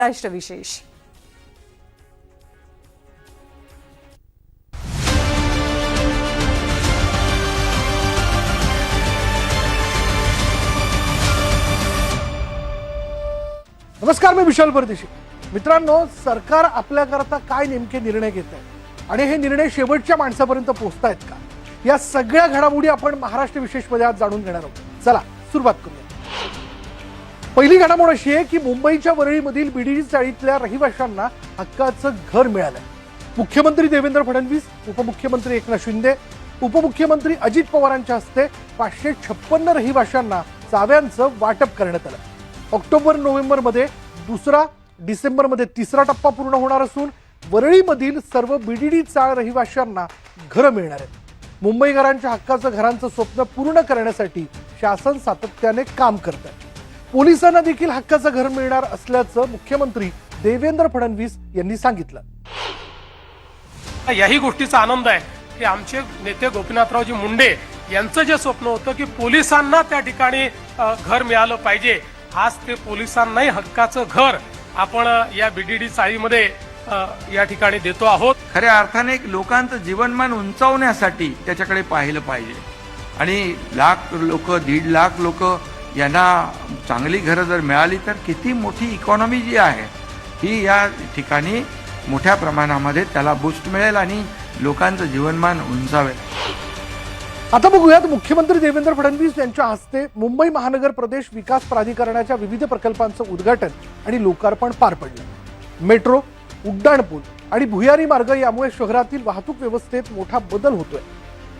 राष्ट्र विशेष नमस्कार मी विशाल परदेशी. मित्रांनो सरकार आपल्याकरता काय नेमके निर्णय घेत आहे? आणि हे निर्णय शेवटच्या माणसापर्यंत पोहोचतायत का? या सगळ्या घडामोडी आपण महाराष्ट्र विशेषमध्ये आज जाणून घेणार आहोत. चला सुरुवात करूया. पहिली घडामोड अशी आहे की मुंबईच्या वरळीमधील बीडी चाळीतल्या रहिवाशांना हक्काचं घर मिळालंय मुख्यमंत्री देवेंद्र फडणवीस उपमुख्यमंत्री एकनाथ शिंदे उपमुख्यमंत्री अजित पवारांच्या हस्ते पाचशे छप्पन्न रहिवाशांना चाव्यांचं वाटप करण्यात आलं. ऑक्टोबर नोव्हेंबरमध्ये दुसरा डिसेंबरमध्ये तिसरा टप्पा पूर्ण होणार असून वरळीमधील सर्व बीडीडी चाळ रहिवाशांना घरं मिळणार आहेत. मुंबईकरांच्या हक्काचं घरांचं स्वप्न पूर्ण करण्यासाठी शासन सातत्याने काम करत आहे पोलिसांना देखील हक्काचं घर मिळणार असल्याचं मुख्यमंत्री देवेंद्र फडणवीस यांनी सांगितलं. याही गोष्टीचा आनंद आहे की आमचे नेते गोपीनाथरावजी मुंडे यांचं जे स्वप्न होतं की पोलिसांना त्या ठिकाणी घर मिळालं पाहिजे. आज ते पोलिसांनाही हक्काचं घर आपण या बीडीडी चाळीमध्ये या ठिकाणी देतो आहोत. खऱ्या अर्थाने एक लोकांचं जीवनमान उंचावण्यासाठी त्याच्याकडे पाहिलं पाहिजे. आणि लाख लोक दीड लाख लोक यांना चांगली घरं जर मिळाली तर किती मोठी इकॉनॉमी जी आहे ही या ठिकाणी मोठ्या प्रमाणामध्ये त्याला बूस्ट मिळेल आणि लोकांचं जीवनमान उंचावेल. आता बघूयात मुख्यमंत्री देवेंद्र फडणवीस यांच्या हस्ते मुंबई महानगर प्रदेश विकास प्राधिकरणाच्या विविध प्रकल्पांचं उद्घाटन आणि लोकार्पण पार पडलं. मेट्रो उड्डाणपूल आणि भुयारी मार्ग यामुळे शहरातील वाहतूक व्यवस्थेत मोठा बदल होतोय.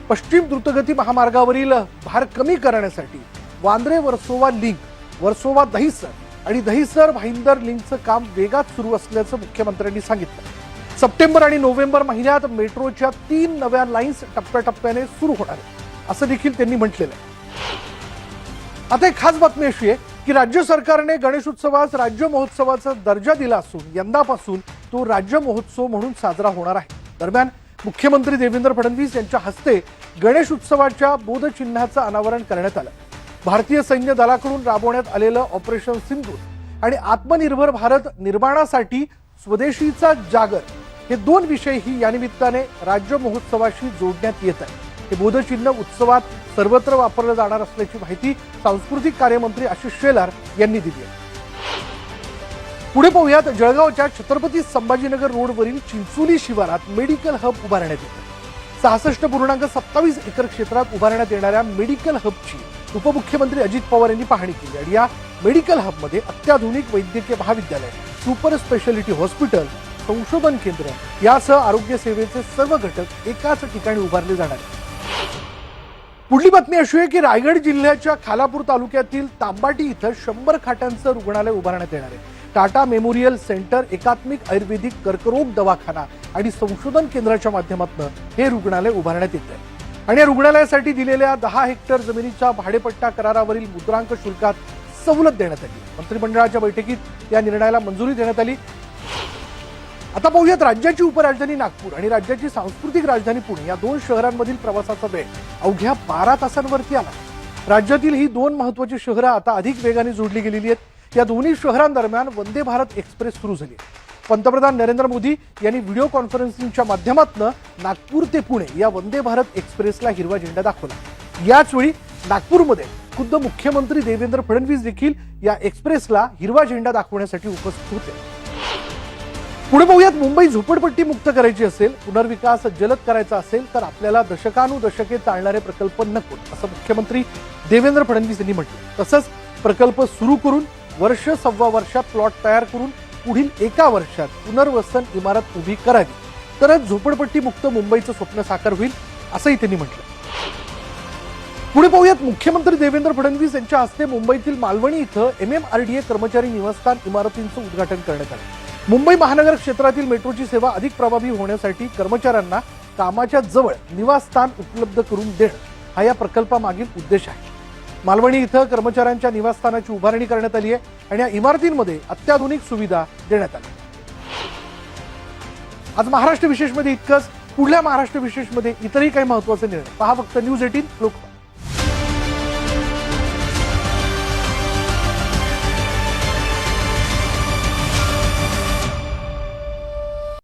पश्चिम द्रुतगती महामार्गावरील भार कमी करण्यासाठी वांद्रे वर्सोवा लिंक वर्सोवा दहिसर आणि दहिसर भाईंदर लिंकचं काम वेगात सुरू असल्याचं मुख्यमंत्र्यांनी सांगितलं. सप्टेंबर आणि नोव्हेंबर महिन्यात मेट्रोच्या तीन नव्या लाईन्स टप्प्याटप्प्याने सुरू होणार आहेत असं देखील त्यांनी म्हटलेलं आहे. आता एक खास बातमी अशी आहे की राज्य सरकारने गणेश उत्सवास राज्य महोत्सवाचा दर्जा दिला असून यंदापासून तो राज्य महोत्सव म्हणून साजरा होणार आहे. दरम्यान मुख्यमंत्री देवेंद्र फडणवीस यांच्या हस्ते गणेश उत्सवाच्या बोधचिन्हाचं अनावरण करण्यात आलं. भारतीय सैन्य दलाकडून राबवण्यात आलेलं ऑपरेशन सिंधूर आणि आत्मनिर्भर भारत निर्माणासाठी स्वदेशीचा जागर हे दोन विषयही या निमित्ताने राज्य महोत्सवाशी जोडण्यात येत आहे हे बोधचिन्ह उत्सवात सर्वत्र वापरलं जाणार असल्याची माहिती सांस्कृतिक कार्यमंत्री आशिष शेलार यांनी दिली आहे. पुढे पाहूयात जळगावच्या छत्रपती संभाजीनगर रोडवरील चिंचोली शिवारात मेडिकल हब उभारण्यात येत. सहासष्ट पूर्णांक सत्तावीस एकर क्षेत्रात उभारण्यात येणाऱ्या मेडिकल हबची उपमुख्यमंत्री अजित पवार यांनी पाहणी केली आणि या मेडिकल हबमध्ये अत्याधुनिक वैद्यकीय महाविद्यालय सुपर स्पेशालिटी हॉस्पिटल संशोधन केंद्र यासह आरोग्य सेवेचे सर्व घटक एकाच ठिकाणी उभारले जाणार पुढली बातमी अशी आहे की रायगड जिल्ह्याच्या खालापूर तालुक्यातील तांबाटी इथं शंभर खाटांचं रुग्णालय उभारण्यात येणार आहे. टाटा मेमोरियल सेंटर एकात्मिक आयुर्वेदिक कर्करोग दवाखाना आणि संशोधन केंद्राच्या माध्यमातून हे रुग्णालय उभारण्यात येत आहे. आणि या रुग्णालयासाठी दिलेल्या दहा हेक्टर जमिनीच्या भाडेपट्टा करारावरील मुद्रांक शुल्कात सवलत देण्यात आली. मंत्रिमंडळाच्या बैठकीत या निर्णयाला मंजुरी देण्यात आली. आता पाहूयात राज्याची उपराजधानी नागपूर आणि राज्याची सांस्कृतिक राजधानी पुणे या दोन शहरांमधील प्रवासाचा वेळ अवघ्या बारा तासांवरती आला. राज्यातील ही दोन महत्वाची शहरं आता अधिक वेगाने जोडली गेलेली आहेत. या दोन्ही शहरांदरम्यान वंदे भारत एक्सप्रेस सुरू झाली पंतप्रधान नरेंद्र मोदी यांनी व्हिडिओ कॉन्फरन्सिंगच्या माध्यमातून नागपूर ते पुणे या वंदे भारत एक्सप्रेसला हिरवा झेंडा दाखवला. याचवेळी नागपूरमध्ये खुद्द मुख्यमंत्री देवेंद्र फडणवीस देखील या एक्सप्रेसला हिरवा झेंडा दाखवण्यासाठी उपस्थित होते. पुढे पाहूयात मुंबई झोपडपट्टी मुक्त करायची असेल पुनर्विकास जलद करायचा असेल तर आपल्याला दशकानुदशके चालणारे प्रकल्प नको असं मुख्यमंत्री देवेंद्र फडणवीस यांनी म्हटलं. तसंच प्रकल्प सुरू करून वर्ष सव्वा वर्षात प्लॉट तयार करून पुढील एका वर्षात पुनर्वसन इमारत उभी करावी. तरच झोपडपट्टी मुक्त मुंबईचं स्वप्न साकार होईल असंही त्यांनी म्हटलं. पुढे पाहूयात मुख्यमंत्री देवेंद्र फडणवीस यांच्या हस्ते मुंबईतील मालवणी इथं M M R D A कर्मचारी निवासस्थान इमारतींचं उद्घाटन करण्यात आलं. मुंबई महानगर क्षेत्रातील मेट्रोची सेवा अधिक प्रभावी होण्यासाठी कर्मचाऱ्यांना कामाच्या जवळ निवासस्थान उपलब्ध करून देणं हा या प्रकल्पामागील उद्देश आहे. मालवणी इथं कर्मचाऱ्यांच्या निवासस्थानाची उभारणी करण्यात आली आहे आणि या इमारतींमध्ये अत्याधुनिक सुविधा देण्यात आल्या. आज महाराष्ट्र विशेषमध्ये इतकंच. पुढल्या महाराष्ट्र विशेषमध्ये इतरही काही महत्त्वाचे निर्णय. पहा फक्त न्यूज एटीन लोक